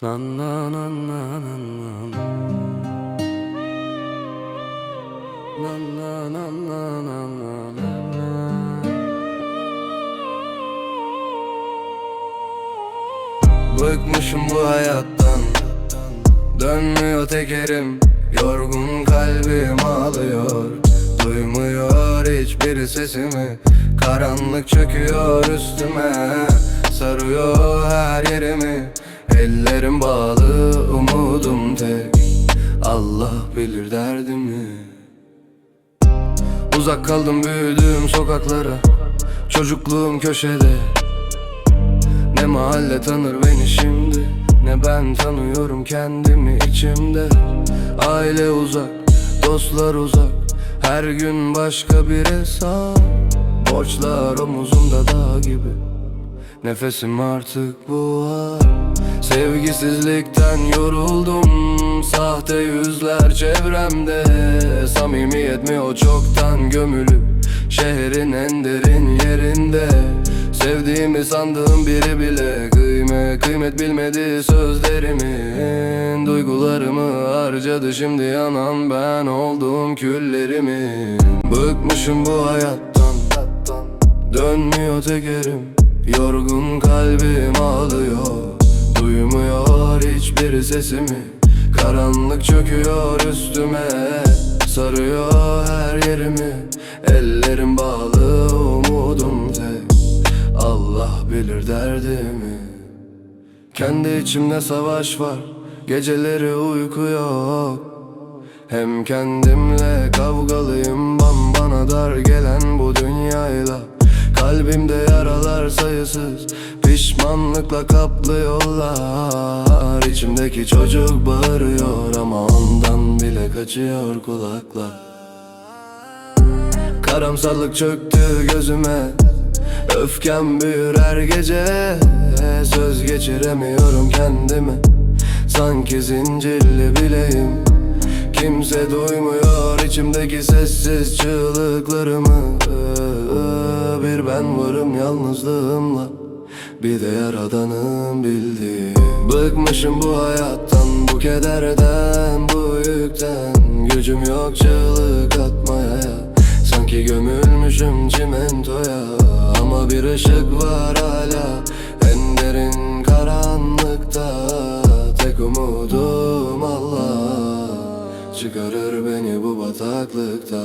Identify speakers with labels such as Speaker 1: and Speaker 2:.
Speaker 1: Na na na na na na Na na na na na na na Bıkmışım bu hayattan. Dönmüyor tekerim. Yorgun kalbim ağlıyor. Duymuyor hiçbir sesimi. Karanlık çöküyor üstüme. Sarıyor her yerimi Ellerim bağlı umudum tek. Allah bilir derdimi. Uzak kaldım büyüdüğüm sokaklara Çocukluğum köşede. Ne mahalle tanır beni şimdi Ne ben tanıyorum kendimi içimde. Aile uzak, dostlar uzak Her gün başka bir hesap. Borçlar omuzumda dağ gibi. Nefesim artık buhar Sevgisizlikten yoruldum Sahte yüzler çevremde. Samimiyet mi o çoktan gömülü? Şehrin en derin yerinde. Sevdiğimi sandığım biri bile Kıymet, kıymet bilmedi sözlerimin. Duygularımı harcadı şimdi yanan ben oldum küllerimin. Bıkmışım bu hayattan Dönmüyor tekerim. Yorgun kalbim ağlıyor Duymuyor hiçbir sesimi. Karanlık çöküyor üstüme. Sarıyor her yerimi. Ellerim bağlı umudum tek. Allah bilir derdimi. Kendi içimde savaş var. Geceleri uyku yok. Hem kendimle kavgalıyım. Bam bana dar gelen bu dünyayla Kalbimde yaralar sayısız Pişmanlıkla kaplı yollar İçimdeki çocuk bağırıyor Ama ondan bile kaçıyor kulaklar. Karamsarlık çöktü gözüme Öfkem büyür her gece. Söz geçiremiyorum kendime Sanki zincirli bileğim Kimse duymuyor. İçimdeki sessiz çığlıklarımı. Bir ben varım yalnızlığımla. Bir de yaradanım bildiği Bıkmışım bu hayattan Bu kederden bu yükten. Gücüm yok çığlık atmaya. Sanki gömülmüşüm çimentoya. Ama bir ışık var hala Çıkarır beni bu bataklıktan.